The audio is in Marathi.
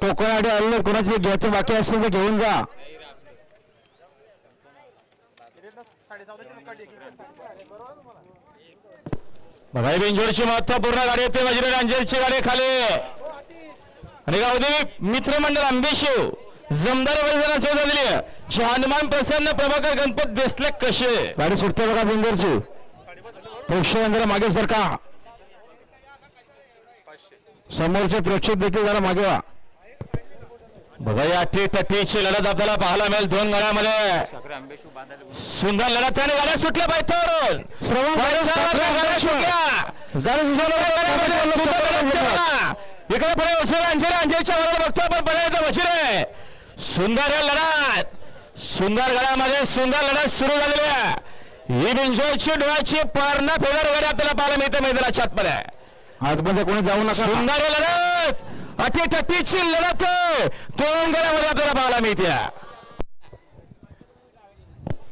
कोकणाडे आलेले कोणाचे घ्यायचं बाकी असेल तर घेऊन जा. बघाई बिंजोडची महत्त्वपूर्ण गाडी येते वज्र रांजेरची गाडी खाली. आणि गावदेवी मित्रमंडळ आंबेशिव जमदार वैजनाची दिली हनुमान प्रसन्न प्रभाकर गणपत देसले कसे? गाडी सुटते बघा बिंदरची प्रेक्षक जरा मागे सरका. समोरचे प्रेक्षक देखील जरा मागे व्हा. बघा या टी तटीची लढत आपल्याला पाहायला मिळेल दोन गाड्यामध्ये. सुंदर लढत आणि गाड्या सुटल्या पाहिजे इकडे पुढे वसुल अंजेर अंजेरच्या वराला बघतो आपण पर्यंत वशीर आहे. सुंदर आहे लढत. सुंदर गळ्यामध्ये सुंदर लढत सुरू झालेली आहे. ही बिंजोळची डोळ्याची पारणा फेदर गाडी आपल्याला पाहायला मिळते मैदानाच्या आतमध्ये. आजमध्ये कोणी जाऊ नका. सुंदर लढत. अटी टट्टीची लढत तोंडगड्यामध्ये आपल्याला पाहायला मिळत्या.